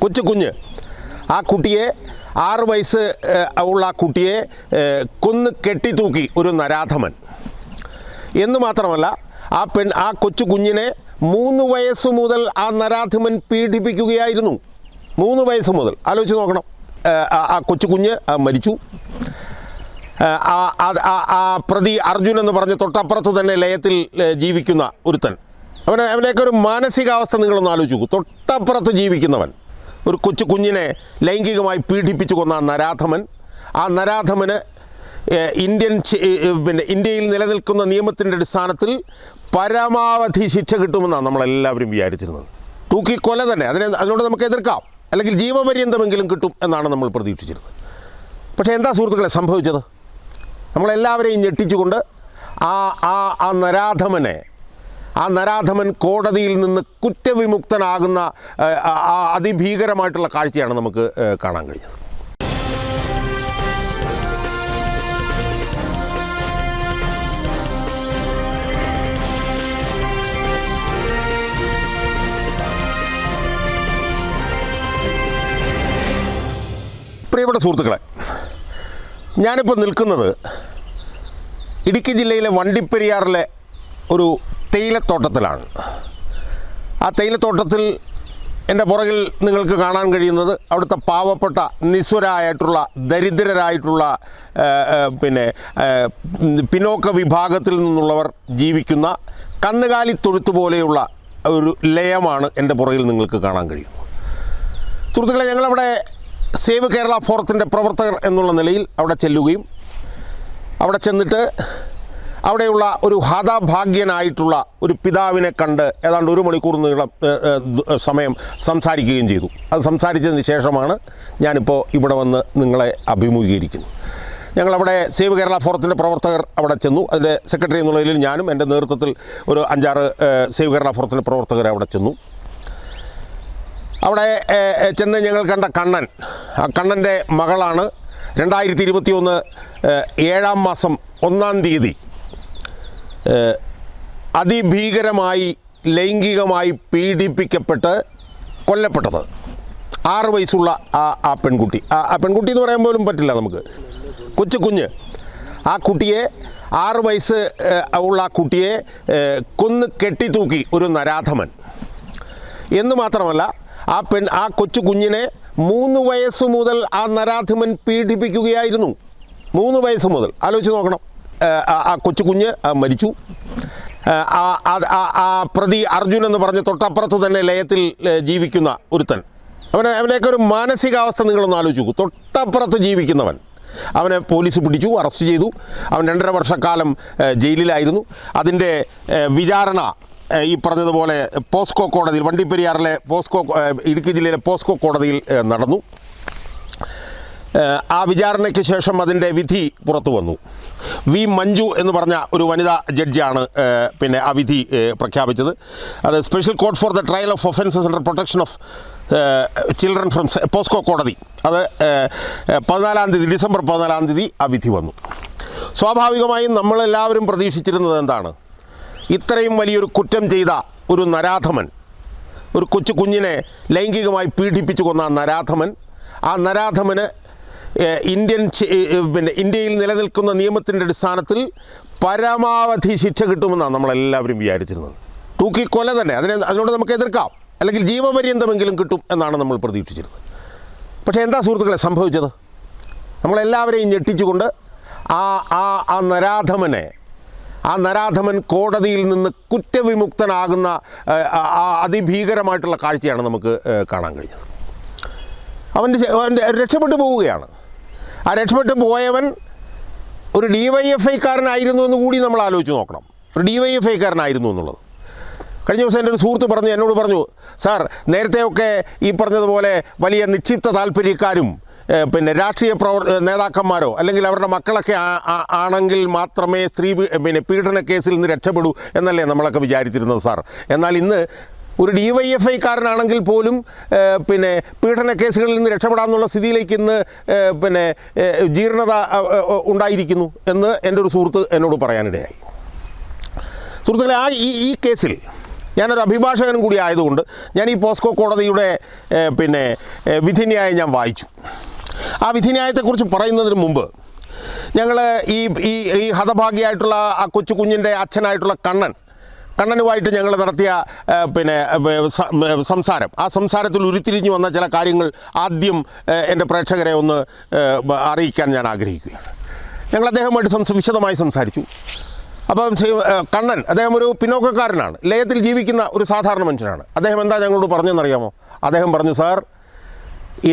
കൊച്ചു കുഞ്ഞ്. ആ കുട്ടിയെ ആറ് വയസ്സ് ഉള്ള ആ കുട്ടിയെ കൊന്ന് കെട്ടിത്തൂക്കി ഒരു നരാധമൻ. എന്ന് മാത്രമല്ല ആ പെൺ ആ കൊച്ചു കുഞ്ഞിനെ മൂന്ന് വയസ്സ് മുതൽ ആ നരാധമൻ പീഡിപ്പിക്കുകയായിരുന്നു. മൂന്ന് വയസ്സ് മുതൽ. ആലോചിച്ച് നോക്കണം. ആ- കൊച്ചു കുഞ്ഞ് മരിച്ചു. ആ പ്രതി അർജുൻ എന്ന് പറഞ്ഞ് തൊട്ടപ്പുറത്ത് തന്നെ ലയത്തിൽ ജീവിക്കുന്ന ഒരുത്തൻ. അവനെ അവനെയൊക്കെ ഒരു മാനസികാവസ്ഥ നിങ്ങളൊന്ന് ആലോചിച്ച് നോക്കൂ. തൊട്ടപ്പുറത്ത് ജീവിക്കുന്നവൻ. ഒരു കൊച്ചു കുഞ്ഞിനെ ലൈംഗികമായി പീഡിപ്പിച്ചു കൊന്ന നരാധമൻ. ആ നരാധമന് ഇന്ത്യൻ പിന്നെ ഇന്ത്യയിൽ നിലനിൽക്കുന്ന നിയമത്തിന്റെ അടിസ്ഥാനത്തിൽ പരമാവധി ശിക്ഷ കിട്ടുമെന്നാണ് നമ്മളെല്ലാവരും വിചാരിച്ചിരുന്നത്. തൂക്കി കൊല തന്നെ. അതിനെ അതിനോട് നമുക്ക് എതിർക്കാം. അല്ലെങ്കിൽ ജീവപര്യന്തമെങ്കിലും കിട്ടും എന്നാണ് നമ്മൾ പ്രതീക്ഷിച്ചിരുന്നത്. പക്ഷേ എന്താ സുഹൃത്തുക്കളെ സംഭവിച്ചത്? നമ്മളെല്ലാവരെയും ഞെട്ടിച്ചുകൊണ്ട് ആ ആ ആ നരാധമനെ ആ നരാധമൻ കോടതിയിൽ നിന്ന് കുറ്റവിമുക്തനാകുന്ന അതിഭീകരമായിട്ടുള്ള കാഴ്ചയാണ് നമുക്ക് കാണാൻ കഴിഞ്ഞത്. പ്രിയപ്പെട്ട സുഹൃത്തുക്കളെ ഞാനിപ്പോൾ നിൽക്കുന്നത് ഇടുക്കി ജില്ലയിലെ വണ്ടിപ്പെരിയാറിലെ ഒരു തേയിലത്തോട്ടത്തിലാണ്. ആ തേയിലത്തോട്ടത്തിൽ എന്റെ പുറകിൽ നിങ്ങൾക്ക് കാണാൻ കഴിയുന്നത് അവിടുത്തെ പാവപ്പെട്ട നിസ്വരായിട്ടുള്ള ദരിദ്രരായിട്ടുള്ള പിന്നെ പിന്നോക്ക വിഭാഗത്തിൽ നിന്നുള്ളവർ ജീവിക്കുന്ന കന്നുകാലി തൊഴുത്ത് പോലെയുള്ള ഒരു ലയമാണ് എന്റെ പുറകിൽ നിങ്ങൾക്ക് കാണാൻ കഴിയുന്നത്. സുഹൃത്തുക്കളെ ഞങ്ങളവിടെ സേവ് കേരള ഫോറത്തിന്റെ പ്രവർത്തകർ എന്നുള്ള നിലയിൽ അവിടെ ചെല്ലുകയും അവിടെ ചെന്നിട്ട് അവിടെയുള്ള ഒരു ഹതഭാഗ്യനായിട്ടുള്ള ഒരു പിതാവിനെ കണ്ട് ഏതാണ്ട് ഒരു മണിക്കൂർ നീളം സമയം സംസാരിക്കുകയും ചെയ്തു. അത് സംസാരിച്ചതിന് ശേഷമാണ് ഞാനിപ്പോൾ ഇവിടെ വന്ന് നിങ്ങളെ അഭിമുഖീകരിക്കുന്നത് ഞങ്ങളവിടെ സേവ് കേരള ഫോറത്തിന്റെ പ്രവർത്തകർ അവിടെ ചെന്നു. അതിന്റെ സെക്രട്ടറി എന്നുള്ളതിൽ ഞാനും എന്റെ നേതൃത്വത്തിൽ ഒരു അഞ്ചാറ് സേവ് കേരള ഫോറത്തിന്റെ പ്രവർത്തകർ അവിടെ ചെന്നു. അവിടെ ചെന്ന് ഞങ്ങൾ കണ്ട കണ്ണൻ ആ കണ്ണന്റെ മകളാണ്. രണ്ടായിരത്തി ഇരുപത്തി ഒന്ന് ഏഴാം മാസം ഒന്നാം തീയതി അതിഭീകരമായി ലൈംഗികമായി പീഡിപ്പിക്കപ്പെട്ട് കൊല്ലപ്പെട്ടത്. ആറ് വയസ്സുള്ള ആ ആ പെൺകുട്ടി. ആ ആ പെൺകുട്ടി എന്ന് പറയാൻ പോലും പറ്റില്ല നമുക്ക്. കൊച്ചു കുഞ്ഞ്. ആ കുട്ടിയെ ആറ് വയസ്സ് ഉള്ള ആ കുട്ടിയെ കൊന്ന് കെട്ടിത്തൂക്കി ഒരു നരാധമൻ. എന്ന് മാത്രമല്ല ആ പെൺ ആ കൊച്ചു കുഞ്ഞിനെ മൂന്ന് വയസ്സ് മുതൽ ആ നരാധമൻ പീഡിപ്പിക്കുകയായിരുന്നു. മൂന്ന് വയസ്സ് മുതൽ. ആലോചിച്ച് നോക്കണം. ആ- കൊച്ചുകുഞ്ഞ് മരിച്ചു. ആ പ്രതി അർജുൻ എന്ന് പറഞ്ഞ് തൊട്ടപ്പുറത്ത് തന്നെ ലയത്തിൽ ജീവിക്കുന്ന ഒരുത്തൻ. അവനെ അവനെയൊക്കെ ഒരു മാനസികാവസ്ഥ നിങ്ങളൊന്ന് ആലോചിച്ച് നോക്കൂ. തൊട്ടപ്പുറത്ത് ജീവിക്കുന്നവൻ. അവനെ പോലീസ് പിടിച്ചു അറസ്റ്റ് ചെയ്തു. അവൻ രണ്ടര വർഷക്കാലം ജയിലിലായിരുന്നു. അതിന്റെ വിചാരണ ഈ പറഞ്ഞതുപോലെ പോസ്കോ കോടതിയിൽ വണ്ടിപ്പെരിയാറിലെ പോസ്കോ ഇടുക്കി ജില്ലയിലെ പോസ്കോ കോടതിയിൽ നടന്നു. ആ വിചാരണയ്ക്ക് ശേഷം അതിന്റെ വിധി പുറത്തു വന്നു. വി മഞ്ജു എന്ന് പറഞ്ഞ ഒരു വനിതാ ജഡ്ജിയാണ് പിന്നെ ആ വിധി പ്രഖ്യാപിച്ചത്. അത് special court for the trial of offences under protection of children from POCSO കോടതി. അത് പതിനാലാം തീയതി ഡിസംബർ പതിനാലാം തീയതി ആ വിധി വന്നു. സ്വാഭാവികമായും നമ്മളെല്ലാവരും പ്രതീക്ഷിച്ചിരുന്നത് എന്താണ്? ഇത്രയും വലിയൊരു കുറ്റം ചെയ്ത ഒരു നരാധമൻ ഒരു കൊച്ചു കുഞ്ഞിനെ ലൈംഗികമായി പീഡിപ്പിച്ചു കൊന്ന നരാധമൻ ആ നരാധമന് ഇന്ത്യൻ പിന്നെ ഇന്ത്യയിൽ നിലനിൽക്കുന്ന നിയമത്തിന്റെ അടിസ്ഥാനത്തിൽ പരമാവധി ശിക്ഷ കിട്ടുമെന്നാണ് നമ്മളെല്ലാവരും വിചാരിച്ചിരുന്നത്. തൂക്കിക്കൊല തന്നെ. അതിനെ അതിനോട് നമുക്ക് എതിർക്കാം. അല്ലെങ്കിൽ ജീവപര്യന്തമെങ്കിലും കിട്ടും എന്നാണ് നമ്മൾ പ്രതീക്ഷിച്ചിരുന്നത്. പക്ഷേ എന്താ സുഹൃത്തുക്കളെ സംഭവിച്ചത്? നമ്മളെല്ലാവരെയും ഞെട്ടിച്ചുകൊണ്ട് ആ ആ ആ നരാധമനെ ആ നരാധമൻ കോടതിയിൽ നിന്ന് കുറ്റവിമുക്തനാകുന്ന ആ അതിഭീകരമായിട്ടുള്ള കാഴ്ചയാണ് നമുക്ക് കാണാൻ കഴിഞ്ഞത്. അവന്റെ അവന്റെ രക്ഷപ്പെട്ടു പോവുകയാണ്. ആ രക്ഷപ്പെട്ട് പോയവൻ ഒരു ഡി വൈ എഫ് ഐക്കാരനായിരുന്നു എന്ന് കൂടി നമ്മൾ ആലോചിച്ച് നോക്കണം. ഒരു ഡി വൈ എഫ് ഐക്കാരനായിരുന്നു എന്നുള്ളത്. കഴിഞ്ഞ ദിവസം എന്റെ ഒരു സുഹൃത്ത് പറഞ്ഞു എന്നോട് പറഞ്ഞു സാർ നേരത്തെയൊക്കെ ഈ പറഞ്ഞതുപോലെ വലിയ നിക്ഷിപ്ത താല്പര്യക്കാരും പിന്നെ രാഷ്ട്രീയ പ്രവർ നേതാക്കന്മാരോ അല്ലെങ്കിൽ അവരുടെ മക്കളൊക്കെ ആണെങ്കിൽ മാത്രമേ സ്ത്രീ പിന്നെ പീഡന കേസിൽ നിന്ന് രക്ഷപ്പെടൂ എന്നല്ലേ നമ്മളൊക്കെ വിചാരിച്ചിരുന്നത് സാർ. എന്നാൽ ഇന്ന് ഒരു ഡി വൈ എഫ് ഐക്കാരനാണെങ്കിൽ പോലും പിന്നെ പീഡന കേസുകളിൽ നിന്ന് രക്ഷപ്പെടാമെന്നുള്ള സ്ഥിതിയിലേക്ക് ഇന്ന് പിന്നെ ജീർണത ഉണ്ടായിരിക്കുന്നു എന്ന് എന്റെ ഒരു സുഹൃത്ത് എന്നോട് പറയാനിടയായി. സുഹൃത്തുക്കളെ ആ ഈ ഈ കേസിൽ ഞാനൊരു അഭിഭാഷകനും കൂടി ആയതുകൊണ്ട് ഞാൻ ഈ പോസ്കോ കോടതിയുടെ പിന്നെ വിധിന്യായം ഞാൻ വായിച്ചു. ആ വിധിന്യായത്തെക്കുറിച്ച് പറയുന്നതിന് മുമ്പ് ഞങ്ങൾ ഈ ഈ ഈ ആ കൊച്ചു കുഞ്ഞിന്റെ അച്ഛനായിട്ടുള്ള കണ്ണൻ കണ്ണനുമായിട്ട് ഞങ്ങൾ നടത്തിയ പിന്നെ സംസാരം. ആ സംസാരത്തിൽ ഉരുത്തിരിഞ്ഞു വന്ന ചില കാര്യങ്ങൾ ആദ്യം എന്റെ പ്രേക്ഷകരെ ഒന്ന് അറിയിക്കാൻ ഞാൻ ആഗ്രഹിക്കുകയാണ്. ഞങ്ങൾ അദ്ദേഹമായിട്ട് സംസ വിശദമായി സംസാരിച്ചു. അപ്പം കണ്ണൻ അദ്ദേഹം ഒരു പിന്നോക്കക്കാരനാണ്. ലയത്തിൽ ജീവിക്കുന്ന ഒരു സാധാരണ മനുഷ്യനാണ്. അദ്ദേഹം എന്താ ഞങ്ങളോട് പറഞ്ഞതെന്നറിയാമോ അദ്ദേഹം പറഞ്ഞു സാർ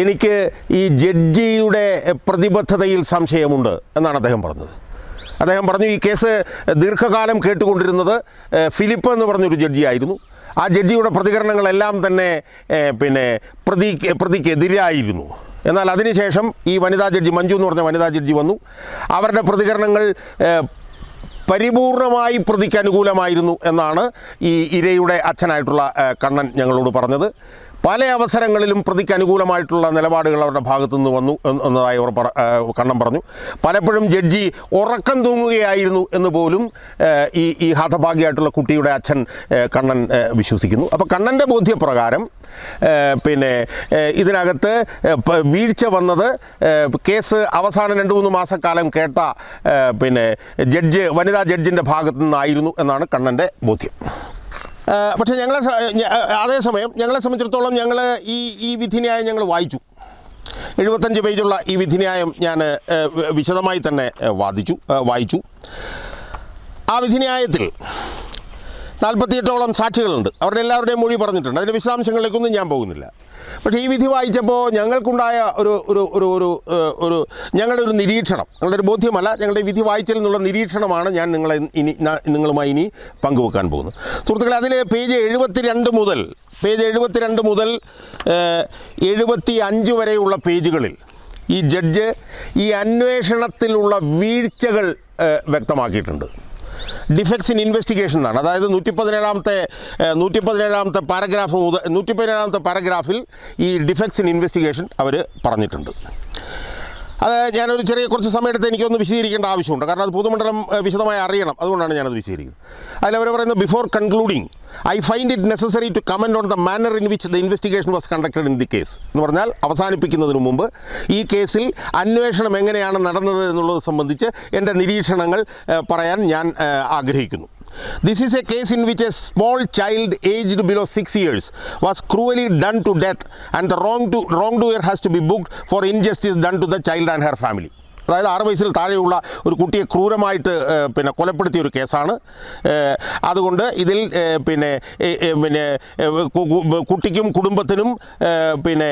എനിക്ക് ഈ ജഡ്ജിയുടെ പ്രതിബദ്ധതയിൽ സംശയമുണ്ട് എന്നാണ് അദ്ദേഹം പറഞ്ഞത്. അദ്ദേഹം പറഞ്ഞു ഈ കേസ് ദീർഘകാലം കേട്ടുകൊണ്ടിരുന്നത് ഫിലിപ്പ് എന്ന് പറഞ്ഞൊരു ജഡ്ജിയായിരുന്നു. ആ ജഡ്ജിയുടെ പ്രതികരണങ്ങളെല്ലാം തന്നെ പിന്നെ പ്രതി പ്രതിക്കെതിരായിരുന്നു. എന്നാൽ അതിനുശേഷം ഈ വനിതാ ജഡ്ജി മഞ്ജു എന്ന് പറഞ്ഞ വനിതാ ജഡ്ജി വന്നു. അവരുടെ പ്രതികരണങ്ങൾ പരിപൂർണമായി പ്രതിക്ക് അനുകൂലമായിരുന്നു എന്നാണ് ഈ ഇരയുടെ അച്ഛനായിട്ടുള്ള കണ്ണൻ ഞങ്ങളോട് പറഞ്ഞത്. പല അവസരങ്ങളിലും പ്രതിക്ക് അനുകൂലമായിട്ടുള്ള നിലപാടുകൾ അവരുടെ ഭാഗത്തുനിന്ന് വന്നു എന്നതായി അവർ പറ കണ്ണം പറഞ്ഞു. പലപ്പോഴും ജഡ്ജി ഉറക്കം തൂങ്ങുകയായിരുന്നു എന്ന് പോലും ഈ ഈ ഹതഭാഗ്യമായിട്ടുള്ള കുട്ടിയുടെ അച്ഛൻ കണ്ണൻ വിശ്വസിക്കുന്നു. അപ്പോൾ കണ്ണന്റെ ബോധ്യപ്രകാരം പിന്നെ ഇതിനകത്ത് വീഴ്ച വന്നത് കേസ് അവസാനം രണ്ട് മൂന്ന് മാസക്കാലം കേട്ട പിന്നെ ജഡ്ജ് വനിതാ ജഡ്ജിന്റെ ഭാഗത്തു നിന്നായിരുന്നു എന്നാണ് കണ്ണന്റെ ബോധ്യം. പക്ഷേ ഞങ്ങളെ അതേസമയം ഞങ്ങളെ സംബന്ധിച്ചിടത്തോളം ഞങ്ങൾ ഈ ഈ വിധിന്യായം ഞങ്ങൾ വായിച്ചു. എഴുപത്തഞ്ച് പേജുള്ള ഈ വിധിന്യായം ഞാൻ വിശദമായി തന്നെ വാദിച്ചു വായിച്ചു. ആ വിധിന്യായത്തിൽ നാൽപ്പത്തിയെട്ടോളം സാക്ഷികളുണ്ട്. അവരുടെ എല്ലാവരുടെയും മൊഴി പറഞ്ഞിട്ടുണ്ട്. അതിന്റെ വിശദാംശങ്ങളിലേക്കൊന്നും ഞാൻ പോകുന്നില്ല. പക്ഷേ ഈ വിധി വായിച്ചപ്പോൾ ഞങ്ങൾക്കുണ്ടായ ഒരു ഒരു ഒരു ഒരു ഒരു ഞങ്ങളുടെ ഒരു നിരീക്ഷണം ഞങ്ങളുടെ ഒരു ബോധ്യമല്ല ഞങ്ങളുടെ വിധി വായിച്ചതിൽ നിന്നുള്ള നിരീക്ഷണമാണ് ഞാൻ നിങ്ങളെ ഇനി നിങ്ങളുമായി ഇനി പങ്കുവെക്കാൻ പോകുന്നത്. സുഹൃത്തുക്കളെ അതിൽ പേജ് എഴുപത്തി രണ്ട് മുതൽ പേജ് എഴുപത്തിരണ്ട് മുതൽ എഴുപത്തി അഞ്ച് വരെയുള്ള പേജുകളിൽ ഈ ജഡ്ജ് ഈ അന്വേഷണത്തിലുള്ള വീഴ്ചകൾ വ്യക്തമാക്കിയിട്ടുണ്ട്. ഡിഫക്ട്സ് ഇൻ ഇൻവെസ്റ്റിഗേഷൻ എന്നാണ്. അതായത് നൂറ്റി പതിനേഴാമത്തെ നൂറ്റി പതിനേഴാമത്തെ പാരഗ്രാഫ് മുതൽ നൂറ്റി പതിനേഴാമത്തെ പാരഗ്രാഫിൽ ഈ ഡിഫക്ട്സ് ഇൻ ഇൻവെസ്റ്റിഗേഷൻ അവർ പറഞ്ഞിട്ടുണ്ട്. അത് ഞാനൊരു ചെറിയ കുറച്ച് സമയമെടുത്ത് എനിക്കൊന്ന് വിശദീകരിക്കേണ്ട ആവശ്യമുണ്ട്. കാരണം അത് പൊതുമണ്ഡലം വിശദമായി അറിയണം. അതുകൊണ്ടാണ് ഞാനത് വിശദീകരിക്കുന്നത്. അതിലവർ പറയുന്നത് before concluding I find it necessary to comment on the manner in which the investigation was conducted in the case എന്ന് പറഞ്ഞാൽ അവസാനിപ്പിക്കുന്നതിന് മുമ്പ് ഈ കേസിൽ അന്വേഷണം എങ്ങനെയാണ് നടന്നത് എന്നുള്ളത് സംബന്ധിച്ച് എന്റെ നിരീക്ഷണങ്ങൾ പറയാൻ ഞാൻ ആഗ്രഹിക്കുന്നു. This is a case in which a small child aged below six years was cruelly done to death and the wrong to, wrongdoer has to be booked for injustice done to the child and her family. അതായത് ആറ് വയസ്സിൽ താഴെയുള്ള ഒരു കുട്ടിയെ ക്രൂരമായിട്ട് പിന്നെ കൊലപ്പെടുത്തിയ ഒരു കേസാണ് അതുകൊണ്ട് ഇതിൽ പിന്നെ പിന്നെ കുട്ടിക്കും കുടുംബത്തിനും പിന്നെ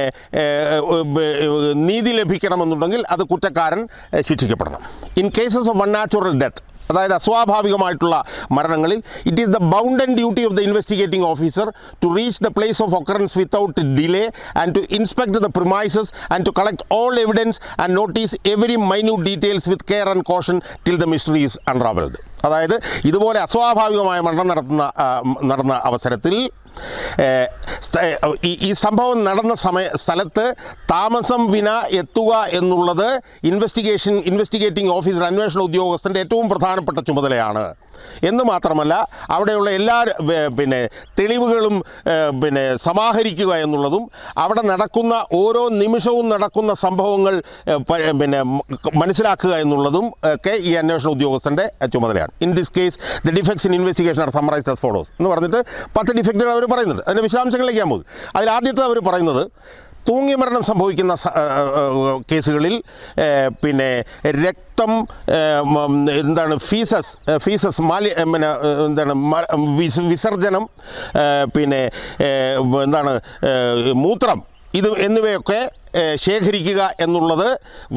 നീതി ലഭിക്കണമെന്നുണ്ടെങ്കിൽ അത് കുറ്റക്കാരൻ ശിക്ഷിക്കപ്പെടണം in cases of unnatural death അതായത് അസ്വാഭാവികമായിട്ടുള്ള മരണങ്ങളിൽ. It is the bound and duty of the investigating officer to reach the place of occurrence without delay and to inspect the premises and to collect all evidence and notice every minute details with care and caution till the mystery is unravelled അതായത് ഇതുപോലെ അസ്വാഭാവികമായ മരണം നടത്തുന്ന നടന്ന അവസരത്തിൽ ഈ സംഭവം നടന്ന സമയ സ്ഥലത്ത് താമസം വിന എത്തുക എന്നുള്ളത് ഇൻവെസ്റ്റിഗേഷൻ ഇൻവെസ്റ്റിഗേറ്റിംഗ് ഓഫീസർ അന്വേഷണ ഉദ്യോഗസ്ഥന്റെ ഏറ്റവും പ്രധാനപ്പെട്ട ചുമതലയാണ്. എന്ന് മാത്രമല്ല അവിടെയുള്ള എല്ലാ പിന്നെ തെളിവുകളും പിന്നെ സമാഹരിക്കുക എന്നുള്ളതും അവിടെ നടക്കുന്ന ഓരോ നിമിഷവും നടക്കുന്ന സംഭവങ്ങൾ പിന്നെ മനസ്സിലാക്കുക എന്നുള്ളതും ഒക്കെ ഈ അന്വേഷണ ഉദ്യോഗസ്ഥന്റെ ചുമതലയാണ്. In this case the defects in investigation are summarised as follows എന്ന് പറഞ്ഞിട്ട് പത്ത് ഡിഫക്റ്റുകൾ അവർ പറയുന്നുണ്ട്. അതിന്റെ വിശദാംശങ്ങളിലേക്ക് ഞാൻ പോകും. അതിൽ ആദ്യത്തെ അവർ പറയുന്നത് തൂങ്ങി മരണം സംഭവിക്കുന്ന കേസുകളിൽ പിന്നെ രക്തം എന്താണ് ഫീസസ് ഫീസസ് മാലി പിന്നെ എന്താണ് വിസർജനം പിന്നെ എന്താണ് മൂത്രം ഇത് എന്നിവയൊക്കെ ശേഖരിക്കുക എന്നുള്ളത്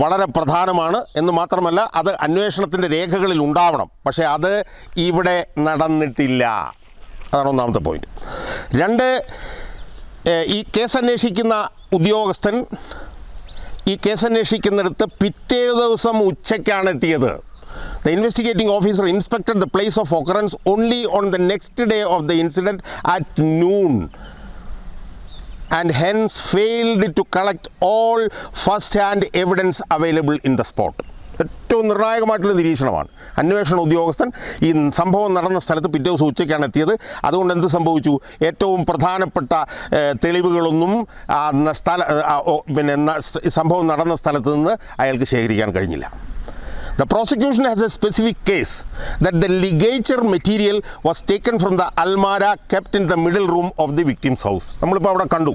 വളരെ പ്രധാനമാണ്. എന്ന് മാത്രമല്ല അത് അന്വേഷണത്തിന്റെ രേഖകളിൽ ഉണ്ടാവണം. പക്ഷേ അത് ഇവിടെ നടന്നിട്ടില്ല. അതാണ് ഒന്നാമത്തെ പോയിന്റ് രണ്ട് ഈ കേസ് അന്വേഷിക്കുന്ന ഉദ്യോഗസ്ഥൻ ഈ കേസ് അന്വേഷിക്കുന്നിടത്ത് പിറ്റേ ദിവസം ഉച്ചയ്ക്കാണ് എത്തിയത്. The investigating officer inspector the place of occurrence only on the next day of the incident at noon and hence failed to collect all first hand evidence available in the spot. ഏറ്റവും നിർണായകമായിട്ടുള്ള നിരീക്ഷണമാണ്. അന്വേഷണ ഉദ്യോഗസ്ഥൻ ഈ സംഭവം നടന്ന സ്ഥലത്ത് പിറ്റേ ദിവസം ഉച്ചയ്ക്കാണ് എത്തിയത്. അതുകൊണ്ട് എന്ത് സംഭവിച്ചു? ഏറ്റവും പ്രധാനപ്പെട്ട തെളിവുകളൊന്നും സ്ഥല പിന്നെ സംഭവം നടന്ന സ്ഥലത്ത് നിന്ന് അയാൾക്ക് ശേഖരിക്കാൻ കഴിഞ്ഞില്ല. The prosecution has a specific case that the ligature material was taken from the almara kept in the middle room of the victim's house. നമ്മളിപ്പോൾ അവിടെ കണ്ടു.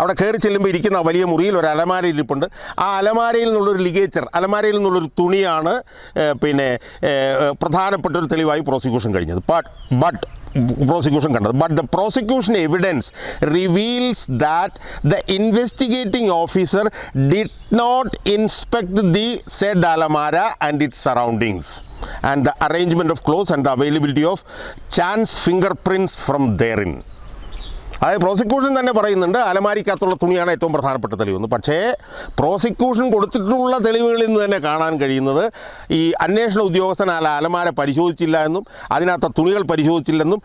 അവിടെ കയറി ചെല്ലുമ്പോൾ ഇരിക്കുന്ന വലിയ മുറിയിൽ ഒരു അലമാര ഇരിപ്പുണ്ട്. ആ അലമാരയിൽ നിന്നുള്ളൊരു ലിഗേച്ചർ അലമാരയിൽ നിന്നുള്ളൊരു തുണിയാണ് പിന്നെ പ്രധാനപ്പെട്ട ഒരു തെളിവായി പ്രോസിക്യൂഷൻ കഴിഞ്ഞത്. ബട്ട് ബട്ട് പ്രോസിക്യൂഷൻ കണ്ടത്. But the prosecution evidence reveals that the investigating officer did not inspect the said അലമാര and its surroundings and the arrangement of clothes and the availability of chance finger prints from therein അതായത് prosecution തന്നെ പറയുന്നുണ്ട് അലമാരിക്കകത്തുള്ള തുണിയാണ് ഏറ്റവും പ്രധാനപ്പെട്ട തെളിവെന്ന് പക്ഷേ prosecution കൊടുത്തിട്ടുള്ള തെളിവുകളിൽ നിന്ന് തന്നെ കാണാൻ കഴിയുന്നത് ഈ അന്വേഷണ ഉദ്യോഗസ്ഥൻ അല്ല അലമാര പരിശോധിച്ചില്ല എന്നും അതിനകത്ത് തുണികൾ പരിശോധിച്ചില്ലെന്നും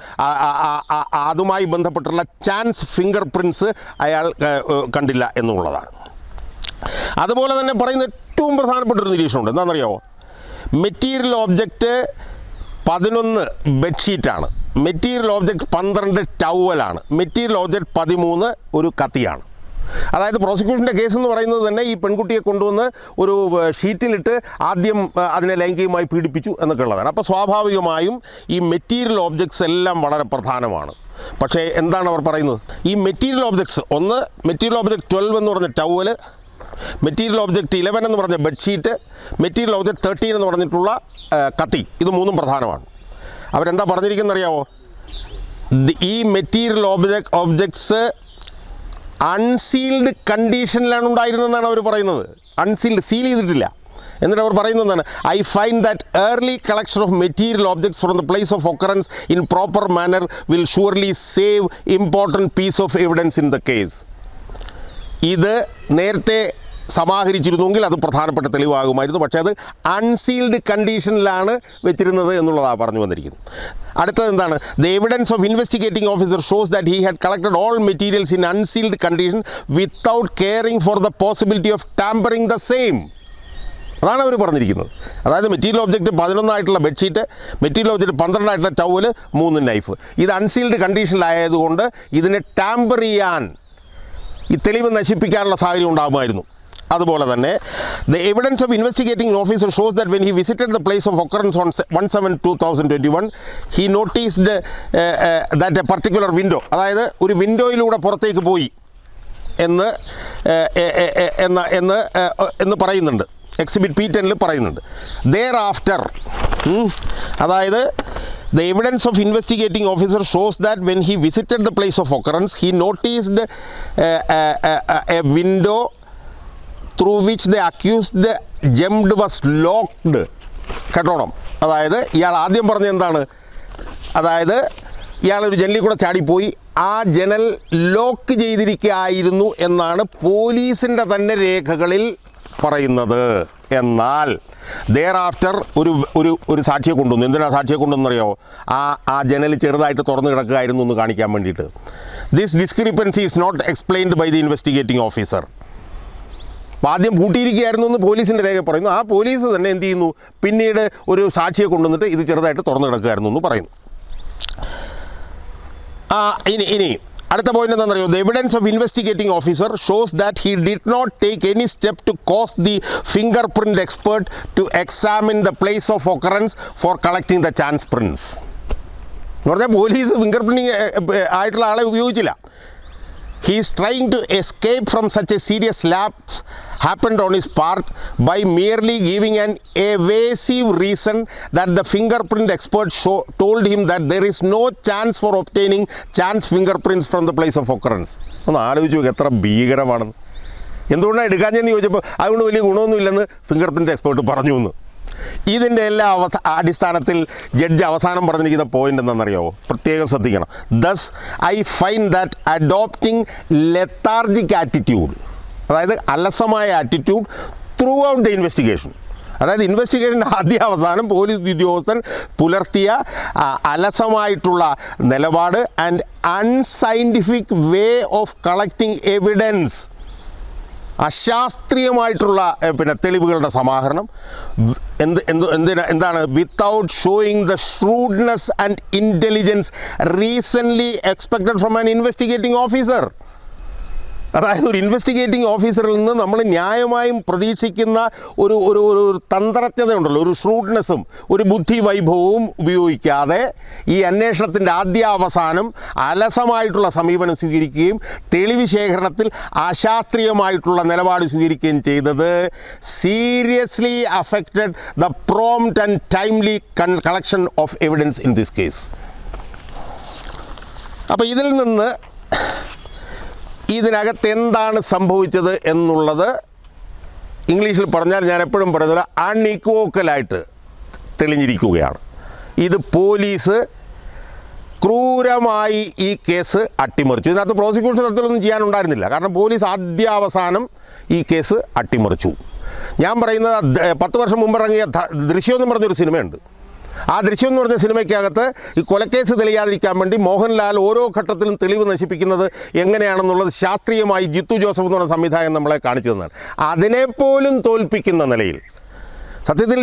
അതുമായി ബന്ധപ്പെട്ടുള്ള ചാൻസ് ഫിംഗർ പ്രിന്റ്സ് അയാൾ കണ്ടില്ല എന്നുള്ളതാണ്. അതുപോലെ തന്നെ പറയുന്ന ഏറ്റവും പ്രധാനപ്പെട്ട ഒരു നിരീക്ഷണമുണ്ട്. എന്താണെന്നറിയാമോ മെറ്റീരിയൽ ഓബ്ജക്റ്റ് പതിനൊന്ന് ബെഡ്ഷീറ്റാണ് മെറ്റീരിയൽ ഓബ്ജക്റ്റ് പന്ത്രണ്ട് ടവലാണ് മെറ്റീരിയൽ ഓബ്ജക്റ്റ് പതിമൂന്ന് ഒരു കത്തിയാണ്. അതായത് പ്രോസിക്യൂഷന്റെ കേസ് എന്ന് പറയുന്നത് തന്നെ ഈ പെൺകുട്ടിയെ കൊണ്ടുവന്ന് ഒരു ഷീറ്റിലിട്ട് ആദ്യം അതിനെ ലൈംഗികമായി പീഡിപ്പിച്ചു എന്നൊക്കെ ഉള്ളതാണ് അപ്പോൾ സ്വാഭാവികമായും ഈ മെറ്റീരിയൽ ഓബ്ജക്ട്സ് എല്ലാം വളരെ പ്രധാനമാണ്. പക്ഷേ എന്താണ് അവർ പറയുന്നത്? ഈ മെറ്റീരിയൽ ഓബ്ജക്ട്സ് ഒന്ന് മെറ്റീരിയൽ ഓബ്ജക്റ്റ് ട്വൽവ് എന്ന് പറഞ്ഞ ടവൽ മെറ്റീരിയൽ ഓബ്ജക്റ്റ് ഇലവൻ എന്ന് പറഞ്ഞ ബെഡ്ഷീറ്റ് മെറ്റീരിയൽ ഓബ്ജക്റ്റ് തേർട്ടീൻ എന്ന് പറഞ്ഞിട്ടുള്ള കത്തി. ഇത് മൂന്നും പ്രധാനമാണ്. അവരെന്താ പറഞ്ഞിരിക്കുന്നറിയാവോ? ഈ മെറ്റീരിയൽ ഓബ്ജക്ട് ഓബ്ജക്ട്സ് അൺസീൽഡ് കണ്ടീഷനിലാണ് ഉണ്ടായിരുന്നതെന്നാണ് അവർ പറയുന്നത്. അൺസീൽഡ് സീൽ ചെയ്തിട്ടില്ല. എന്നിട്ട് അവർ പറയുന്നതാണ് I find that early collection of material objects from the place of occurrence in proper manner will surely save important piece of evidence in the case ഇത് നേരത്തെ സമാഹരിച്ചിരുന്നെങ്കിൽ അത് പ്രധാനപ്പെട്ട തെളിവാകുമായിരുന്നു. പക്ഷേ അത് അൺസീൽഡ് കണ്ടീഷനിലാണ് വെച്ചിരുന്നത് എന്നുള്ളതാണ് പറഞ്ഞു വന്നിരിക്കുന്നത്. അടുത്തത് എന്താണ്? The evidence of investigating officer shows that he had collected all materials in unsealed condition without caring for the possibility of tampering the same അതാണ് അവർ പറഞ്ഞിരിക്കുന്നത്. അതായത് മെറ്റീരിയൽ ഒബ്ജക്റ്റ് പതിനൊന്നായിട്ടുള്ള ബെഡ്ഷീറ്റ് മെറ്റീരിയൽ ഒബ്ജക്റ്റ് പന്ത്രണ്ടായിട്ടുള്ള ടവൽ മൂന്ന് നൈഫ് ഇത് unsealed കണ്ടീഷനിലായതുകൊണ്ട് ഇതിനെ ടാമ്പർ ചെയ്യാൻ ഈ തെളിവ് നശിപ്പിക്കാനുള്ള സാഹചര്യം ഉണ്ടാകുമായിരുന്നു. അതുപോലെ തന്നെ the evidence of investigating officer shows that when he visited the place of occurrence on one seven two thousand twenty one he noticed that a particular window അതായത് ഒരു വിൻഡോയിലൂടെ പുറത്തേക്ക് പോയി എന്ന് ഏഹ്, ഏഹ്, ഏഹ്, എന്ന എന്ന് എന്ന് പറയുന്നുണ്ട്. എക്സിബിറ്റ് പി ടെനിൽ പറയുന്നുണ്ട്. ദർ ആഫ്റ്റർ അതായത് the evidence of investigating officer shows that when he visited the place of occurrence he noticed a window through which the accused jumped was locked കേട്ടോണം? അതായത് ഇയാൾ ആദ്യം പറഞ്ഞ എന്താണ്? അതായത് ഇയാളൊരു ജനലിൽ കൂടെ ചാടിപ്പോയി. ആ ജനൽ ലോക്ക് ചെയ്തിരിക്കുകയായിരുന്നു എന്നാണ് പോലീസിന്റെ തന്നെ രേഖകളിൽ പറയുന്നത്. എന്നാൽ ദെയർ ആഫ്റ്റർ ഒരു ഒരു ഒരു സാക്ഷിയെ കൊണ്ടുവന്നു. എന്തിനാണ് സാക്ഷിയെ കൊണ്ടുവന്നറിയോ? ആ ആ ജനൽ ചെറുതായിട്ട് തുറന്നു കിടക്കുകയായിരുന്നു എന്ന് കാണിക്കാൻ വേണ്ടിയിട്ട്. This discrepancy is not explained by the investigating officer ആദ്യം പൂട്ടിയിരിക്കുകയായിരുന്നു എന്ന് പോലീസിന്റെ രേഖ പറയുന്നു. ആ പോലീസ് തന്നെ എന്ത് ചെയ്യുന്നു? പിന്നീട് ഒരു സാക്ഷിയെ കൊണ്ടുവന്നിട്ട് ഇത് ചെറുതായിട്ട് തുറന്നു കിടക്കുകയായിരുന്നു എന്ന് പറയുന്നു. ഇനി ഇനി അടുത്ത പോയിന്റ് എന്താണെന്നറിയോ? The evidence of investigating officer shows that he did not take any step to cause the finger print expert to examine the place of occurrence for collecting the chance prints എന്ന് പറഞ്ഞാൽ police finger printing ആയിട്ടുള്ള ആളെ ഉപയോഗിച്ചില്ല. He is trying to escape from such a serious lapse happened on his part by merely giving an evasive reason that the fingerprint expert show, told him that there is no chance for obtaining chance fingerprints from the place of occurrence ഒന്ന് ആലോചിച്ച് നോക്ക് എത്ര ഭീകരമാണെന്ന് എന്തുകൊണ്ടാണ് എടുക്കാഞ്ഞെന്ന് ചോദിച്ചപ്പോൾ അതുകൊണ്ട് വലിയ ഗുണമൊന്നുമില്ലെന്ന് finger print expert പറഞ്ഞു എന്ന് ഇതിന്റെ എല്ലാ അവസ അടിസ്ഥാനത്തിൽ ജഡ്ജ് അവസാനം പറഞ്ഞിരിക്കുന്ന പോയിന്റ് എന്താണെന്നറിയാവോ? പ്രത്യേകം ശ്രദ്ധിക്കണം. Thus I find that adopting lethargic attitude അതായത് അലസമായ attitude throughout the investigation അതായത് ഇൻവെസ്റ്റിഗേഷന്റെ ആദ്യ അവസാനം പോലീസ് ഉദ്യോഗസ്ഥൻ പുലർത്തിയ അലസമായിട്ടുള്ള നിലപാട് and unscientific way of collecting evidence അശാസ്ത്രീയമായിട്ടുള്ള പിന്നെ തെളിവുകളുടെ സമാഹരണം. എന്ത് എന്ത് എന്തിനാ എന്താണ്? Without showing the shrewdness and intelligence recently expected from an investigating officer അതായത് ഒരു ഇൻവെസ്റ്റിഗേറ്റിംഗ് ഓഫീസറിൽ നിന്ന് നമ്മൾ ന്യായമായും പ്രതീക്ഷിക്കുന്ന ഒരു ഒരു ഒരു തന്ത്രജ്ഞതയുണ്ടല്ലോ ഒരു ഷ്രൂഡ്നെസ്സും ഒരു ബുദ്ധി വൈഭവവും ഉപയോഗിക്കാതെ ഈ അന്വേഷണത്തിന്റെ ആദ്യാവസാനം അലസമായിട്ടുള്ള സമീപനം സ്വീകരിക്കുകയും തെളിവ് ശേഖരണത്തിൽ അശാസ്ത്രീയമായിട്ടുള്ള നിലപാട് സ്വീകരിക്കുകയും ചെയ്തത് seriously affected the prompt and timely collection of evidence in this case അപ്പോൾ ഇതിൽ നിന്ന് ഇതിനകത്ത് എന്താണ് സംഭവിച്ചത് എന്നുള്ളത് ഇംഗ്ലീഷിൽ പറഞ്ഞാൽ ഞാൻ എപ്പോഴും പറയുന്നത് അൺഇക്വോക്കലായിട്ട് തെളിഞ്ഞിരിക്കുകയാണ്. ഇത് പോലീസ് ക്രൂരമായി ഈ കേസ് അട്ടിമറിച്ചു. ഇതിനകത്ത് പ്രോസിക്യൂഷൻ തരത്തിലൊന്നും ചെയ്യാനുണ്ടായിരുന്നില്ല. കാരണം പോലീസ് ആദ്യാവസാനം ഈ കേസ് അട്ടിമറിച്ചു. ഞാൻ പറയുന്നത് പത്ത് വർഷം മുമ്പ് ഇറങ്ങിയ ധ- ദൃശ്യം എന്ന് പറഞ്ഞൊരു സിനിമയുണ്ട്. ആ ദൃശ്യം എന്ന് പറഞ്ഞ സിനിമയ്ക്കകത്ത് ഈ കൊലക്കേസ് തെളിയാതിരിക്കാൻ വേണ്ടി മോഹൻലാൽ ഓരോ ഘട്ടത്തിലും തെളിവ് നശിപ്പിക്കുന്നത് എങ്ങനെയാണെന്നുള്ളത് ശാസ്ത്രീയമായി ജിത്തു ജോസഫ് എന്ന് പറഞ്ഞ സംവിധായകൻ നമ്മളെ കാണിച്ചു തന്നാണ്. അതിനെപ്പോലും തോൽപ്പിക്കുന്ന നിലയിൽ സത്യത്തിൽ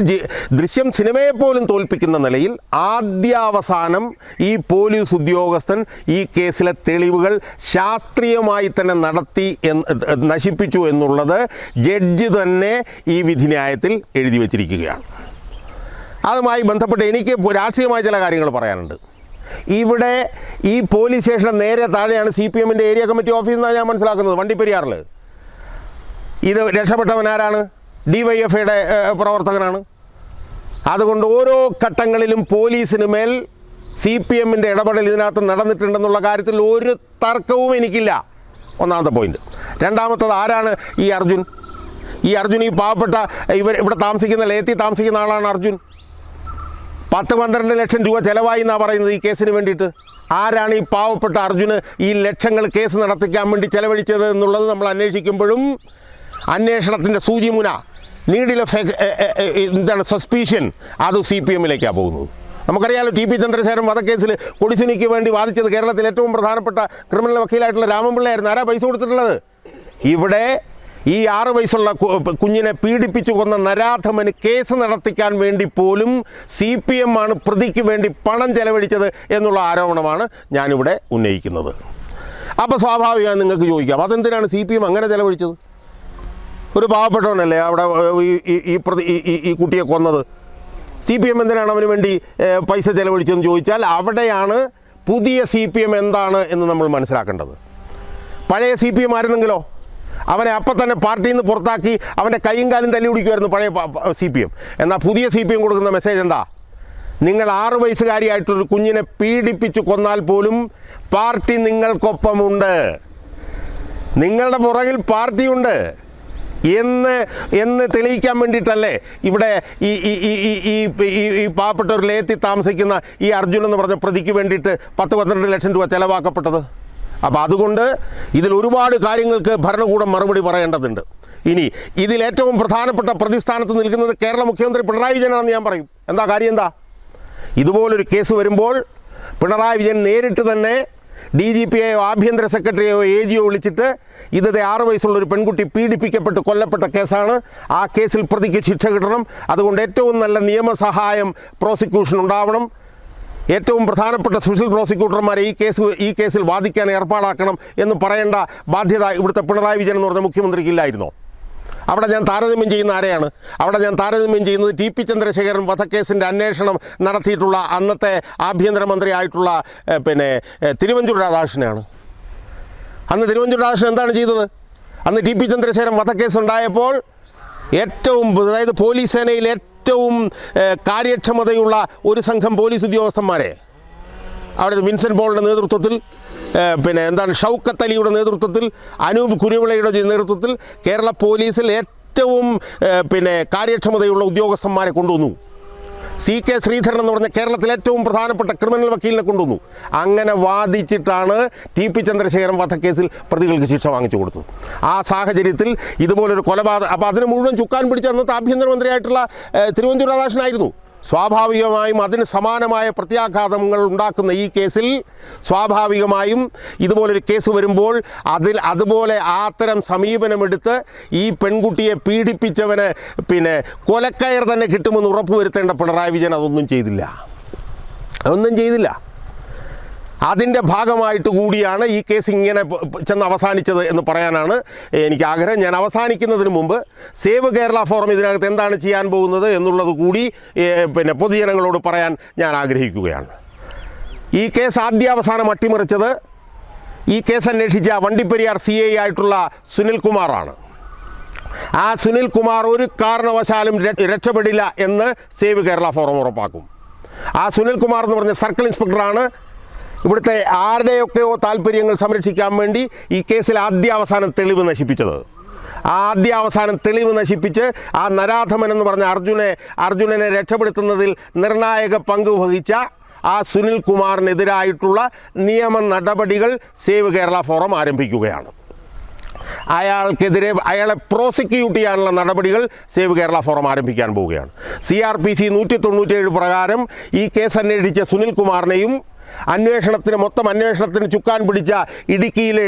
ദൃശ്യം സിനിമയെപ്പോലും തോൽപ്പിക്കുന്ന നിലയിൽ ആദ്യാവസാനം ഈ പോലീസ് ഉദ്യോഗസ്ഥൻ ഈ കേസിലെ തെളിവുകൾ ശാസ്ത്രീയമായി തന്നെ നടത്തി നശിപ്പിച്ചു എന്നുള്ളത് ജഡ്ജി തന്നെ ഈ വിധിന്യായത്തിൽ എഴുതി വച്ചിരിക്കുകയാണ്. അതുമായി ബന്ധപ്പെട്ട് എനിക്ക് രാഷ്ട്രീയമായ ചില കാര്യങ്ങൾ പറയാനുണ്ട്. ഇവിടെ ഈ പോലീസ് സ്റ്റേഷൻ നേരെ താഴെയാണ് സി പി എമ്മിന്റെ ഏരിയ കമ്മിറ്റി ഓഫീസ് എന്നാണ് ഞാൻ മനസ്സിലാക്കുന്നത് വണ്ടിപ്പെരിയാറിൽ ഇത് രക്ഷപ്പെട്ടവൻ ആരാണ്? ഡി വൈ എഫ് ഐയുടെ പ്രവർത്തകനാണ്. അതുകൊണ്ട് ഓരോ ഘട്ടങ്ങളിലും പോലീസിന് മേൽ സി പി എമ്മിന്റെ ഇടപെടൽ ഇതിനകത്ത് നടന്നിട്ടുണ്ടെന്നുള്ള കാര്യത്തിൽ ഒരു തർക്കവും എനിക്കില്ല. ഒന്നാമത്തെ പോയിന്റ് രണ്ടാമത്തത് ആരാണ് ഈ അർജുൻ? ഈ അർജുൻ ഈ പാവപ്പെട്ട ഇവർ ഇവിടെ താമസിക്കുന്ന ലേത്തി താമസിക്കുന്ന ആളാണ് അർജുൻ. പത്ത് പന്ത്രണ്ട് ലക്ഷം രൂപ ചിലവായി എന്നാണ് പറയുന്നത് ഈ കേസിന് വേണ്ടിയിട്ട്? ആരാണ് ഈ പാവപ്പെട്ട അർജുന് ഈ ലക്ഷങ്ങൾ കേസ് നടത്തിക്കാൻ വേണ്ടി ചെലവഴിച്ചത് എന്നുള്ളത് നമ്മൾ അന്വേഷിക്കുമ്പോഴും അന്വേഷണത്തിന്റെ സൂചിമുന നീഡിൽ ഓഫ് എന്താണ് സസ്പീഷ്യൻ അത് സി പി എമ്മിലേക്കാണ് പോകുന്നത്. നമുക്കറിയാലോ ടി പി ചന്ദ്രശേഖരൻ വധക്കേസിൽ കൊടിസുനിക്ക് വേണ്ടി വാദിച്ചത് കേരളത്തിൽ ഏറ്റവും പ്രധാനപ്പെട്ട ക്രിമിനൽ വക്കീലായിട്ടുള്ള രാമൻപിള്ളയായിരുന്നു. ആരാ പൈസ കൊടുത്തിട്ടുള്ളത്? ഇവിടെ ഈ ആറ് വയസ്സുള്ള കുഞ്ഞിനെ പീഡിപ്പിച്ചു കൊന്ന നരാധമന് കേസ് നടത്തിക്കാൻ വേണ്ടി പോലും സി പി എം ആണ് പ്രതിക്ക് വേണ്ടി പണം ചെലവഴിച്ചത് എന്നുള്ള ആരോപണമാണ് ഞാനിവിടെ ഉന്നയിക്കുന്നത്. അപ്പോൾ സ്വാഭാവികമായി നിങ്ങൾക്ക് ചോദിക്കാം അതെന്തിനാണ് സി പി എം അങ്ങനെ ചെലവഴിച്ചത്? ഒരു പാവപ്പെട്ടവനല്ലേ അവിടെ ഈ- പ്രതി ഈ കുട്ടിയെ കൊന്നത്? സി പി എം എന്തിനാണ് അവന് വേണ്ടി പൈസ ചെലവഴിച്ചതെന്ന് ചോദിച്ചാൽ അവിടെയാണ് പുതിയ സി പി എം എന്താണ് എന്ന് നമ്മൾ മനസ്സിലാക്കേണ്ടത്. പഴയ സി പി എം ആയിരുന്നെങ്കിലോ? അവനെ അപ്പം തന്നെ പാർട്ടിയിൽ നിന്ന് പുറത്താക്കി അവന്റെ കൈയും കാലും തല്ലി പിടിക്കുമായിരുന്നു പഴയ സി പി എം എന്നാൽ പുതിയ സി പി എം കൊടുക്കുന്ന മെസ്സേജ് എന്താ? നിങ്ങൾ ആറു വയസ്സുകാരിയായിട്ടൊരു കുഞ്ഞിനെ പീഡിപ്പിച്ച് കൊന്നാൽ പോലും പാർട്ടി നിങ്ങൾക്കൊപ്പമുണ്ട്. നിങ്ങളുടെ പുറകിൽ പാർട്ടിയുണ്ട്. എന്ന് എന്ന് തെളിയിക്കാൻ വേണ്ടിയിട്ടല്ലേ ഇവിടെ ഈ ഈ ഈ ഈ ഈ ഈ ഈ പാവപ്പെട്ട ഒരു ലേത്തി താമസിക്കുന്ന ഈ അർജുനെന്ന് പറഞ്ഞ പ്രതിക്ക് വേണ്ടിയിട്ട് പത്ത് പന്ത്രണ്ട് ലക്ഷം രൂപ ചെലവാക്കപ്പെട്ടത്? അപ്പോൾ അതുകൊണ്ട് ഇതിൽ ഒരുപാട് കാര്യങ്ങൾക്ക് ഭരണകൂടം മറുപടി പറയേണ്ടതുണ്ട്. ഇനി ഇതിൽ ഏറ്റവും പ്രധാനപ്പെട്ട പ്രതിസ്ഥാനത്ത് നിൽക്കുന്നത് കേരള മുഖ്യമന്ത്രി പിണറായി വിജയനാണെന്ന് ഞാൻ പറയും. എന്താ കാര്യം എന്താ? ഇതുപോലൊരു കേസ് വരുമ്പോൾ പിണറായി വിജയൻ നേരിട്ട് തന്നെ ഡി ജി പിയെയോ ആഭ്യന്തര സെക്രട്ടറിയോ എ ജിയോ വിളിച്ചിട്ട് ഇത് ആറ് വയസ്സുള്ള ഒരു പെൺകുട്ടി പീഡിപ്പിക്കപ്പെട്ട് കൊല്ലപ്പെട്ട കേസാണ്. ആ കേസിൽ പ്രതിക്ക് ശിക്ഷ കിട്ടണം. അതുകൊണ്ട് ഏറ്റവും നല്ല നിയമസഹായം പ്രോസിക്യൂഷൻ ഉണ്ടാവണം. ഏറ്റവും പ്രധാനപ്പെട്ട സ്പെഷ്യൽ പ്രോസിക്യൂട്ടർമാരെ ഈ കേസ് ഈ കേസിൽ വാദിക്കാൻ ഏർപ്പാടാക്കണം എന്ന് പറയേണ്ട ബാധ്യത ഇവിടുത്തെ പിണറായി വിജയൻ എന്ന് പറഞ്ഞ മുഖ്യമന്ത്രിക്ക് ഇല്ലായിരുന്നോ അവിടെ ഞാൻ താരതമ്യം ചെയ്യുന്ന ആരെയാണ്? അവിടെ ഞാൻ താരതമ്യം ചെയ്യുന്നത് ടി പി ചന്ദ്രശേഖരൻ വധക്കേസിന്റെ അന്വേഷണം നടത്തിയിട്ടുള്ള അന്നത്തെ ആഭ്യന്തരമന്ത്രിയായിട്ടുള്ള പിന്നെ തിരുവഞ്ചൂർ രാധാകൃഷ്ണനാണ് അന്ന് തിരുവഞ്ചൂർ രാധാകൃഷ്ണൻ എന്താണ് ചെയ്തത്? അന്ന് ടി പി ചന്ദ്രശേഖരൻ വധക്കേസ് ഉണ്ടായപ്പോൾ ഏറ്റവും അതായത് പോലീസ് സേനയിൽ ഏറ്റവും ഏഹ്, കാര്യക്ഷമതയുള്ള ഒരു സംഘം പോലീസ് ഉദ്യോഗസ്ഥന്മാരെ. അവിടെ വിൻസെന്റ് ബോളിന്റെ നേതൃത്വത്തിൽ പിന്നെ എന്താണ് ഷൗക്കത്ത് അലിയുടെ നേതൃത്വത്തിൽ അനൂപ് കുരുവിളയുടെ നേതൃത്വത്തിൽ കേരള പോലീസിൽ ഏറ്റവും പിന്നെ കാര്യക്ഷമതയുള്ള ഉദ്യോഗസ്ഥന്മാരെ കൊണ്ടുവന്നു. സി കെ ശ്രീധരൻ എന്ന് പറഞ്ഞ കേരളത്തിലെ ഏറ്റവും പ്രധാനപ്പെട്ട ക്രിമിനൽ വക്കീലിനെ കൊണ്ടുവന്നു. അങ്ങനെ വാദിച്ചിട്ടാണ് ടി പി ചന്ദ്രശേഖരൻ വധക്കേസിൽ പ്രതികൾക്ക് ശിക്ഷ വാങ്ങിച്ചു കൊടുത്തത്. ആ സാഹചര്യത്തിൽ ഇതുപോലൊരു കൊലപാതകം അപ്പോൾ അതിന് മുഴുവൻ ചുക്കാൻ പിടിച്ച അന്നത്തെ ആഭ്യന്തരമന്ത്രിയായിട്ടുള്ള തിരുവഞ്ചൂർ രാധാകൃഷ്ണനായിരുന്നു. സ്വാഭാവികമായും അതിന് സമാനമായ പ്രത്യാഘാതങ്ങൾ ഉണ്ടാക്കുന്ന ഈ കേസിൽ സ്വാഭാവികമായും ഇതുപോലൊരു കേസ് വരുമ്പോൾ അതിൽ അതുപോലെ അത്തരം സമീപനമെടുത്ത് ഈ പെൺകുട്ടിയെ പീഡിപ്പിച്ചവന് പിന്നെ കൊലക്കയർ തന്നെ കിട്ടുമെന്ന് ഉറപ്പുവരുത്തേണ്ട പിണറായി വിജയൻ അതൊന്നും ചെയ്തില്ല. അതൊന്നും ചെയ്തില്ല. അതിന്റെ ഭാഗമായിട്ട് കൂടിയാണ് ഈ കേസ് ഇങ്ങനെ ചെന്ന് അവസാനിച്ചത് എന്ന് പറയാനാണ് എനിക്ക് ആഗ്രഹം. ഞാൻ അവസാനിക്കുന്നതിന് മുമ്പ് സേവ് കേരള ഫോറം ഇതിനകത്ത് എന്താണ് ചെയ്യാൻ പോകുന്നത് എന്നുള്ളത് കൂടി പിന്നെ പൊതുജനങ്ങളോട് പറയാൻ ഞാൻ ആഗ്രഹിക്കുകയാണ്. ഈ കേസ് ആദ്യാവസാനം അട്ടിമറിച്ചത് ഈ കേസ് അന്വേഷിച്ച വണ്ടിപ്പെരിയാർ സി ഐ ആയിട്ടുള്ള സുനിൽ കുമാറാണ്. ആ സുനിൽ കുമാർ ഒരു കാരണവശാലും രക്ഷപ്പെടില്ല എന്ന് സേവ് കേരള ഫോറം ഉറപ്പാക്കും. ആ സുനിൽ കുമാർ എന്ന് പറഞ്ഞ സർക്കിൾ ഇൻസ്പെക്ടറാണ് ഇവിടുത്തെ ആരുടെയൊക്കെയോ താല്പര്യങ്ങൾ സംരക്ഷിക്കാൻ വേണ്ടി ഈ കേസിൽ ആദ്യാവസാനം തെളിവ് നശിപ്പിച്ചത്? ആ ആദ്യാവസാനം തെളിവ് നശിപ്പിച്ച് ആ നരാധമൻ എന്ന് പറഞ്ഞ അർജുനെ അർജുനനെ രക്ഷപ്പെടുത്തുന്നതിൽ നിർണായക പങ്ക് വഹിച്ച ആ സുനിൽ കുമാറിനെതിരായിട്ടുള്ള നിയമ നടപടികൾ സേവ് കേരള ഫോറം ആരംഭിക്കുകയാണ്. അയാൾക്കെതിരെ അയാളെ പ്രോസിക്യൂട്ട് ചെയ്യാനുള്ള നടപടികൾ സേവ് കേരള ഫോറം ആരംഭിക്കാൻ പോവുകയാണ്. സി ആർ പി സി നൂറ്റി തൊണ്ണൂറ്റേഴ് പ്രകാരം ഈ കേസ് അന്വേഷിച്ച സുനിൽ കുമാറിനെയും അന്വേഷണത്തിന് മൊത്തം അന്വേഷണത്തിന് ചുക്കാൻ പിടിച്ച ഇടുക്കിയിലെ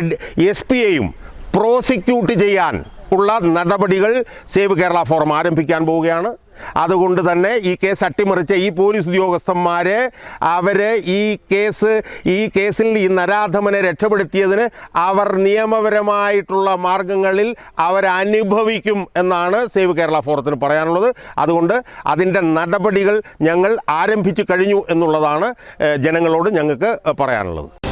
എസ് പിയെയും പ്രോസിക്യൂട്ട് ചെയ്യാൻ ഉള്ള നടപടികൾ സേവ് കേരള ഫോറം ആരംഭിക്കാൻ പോവുകയാണ്. അതുകൊണ്ട് തന്നെ ഈ കേസ് അട്ടിമറിച്ച ഈ പോലീസ് ഉദ്യോഗസ്ഥന്മാർ അവർ ഈ കേസ് ഈ കേസിൽ ഈ നരാധമനെ രക്ഷപ്പെടുത്തിയതിന് അവർ നിയമപരമായിട്ടുള്ള മാർഗങ്ങളിൽ അവരനുഭവിക്കും എന്നാണ് സേവ് കേരള ഫോറത്തിന് പറയാനുള്ളത്. അതുകൊണ്ട് അതിന്റെ നടപടികൾ ഞങ്ങൾ ആരംഭിച്ചു കഴിഞ്ഞു എന്നുള്ളതാണ് ജനങ്ങളോട് ഞങ്ങൾക്ക് പറയാനുള്ളത്.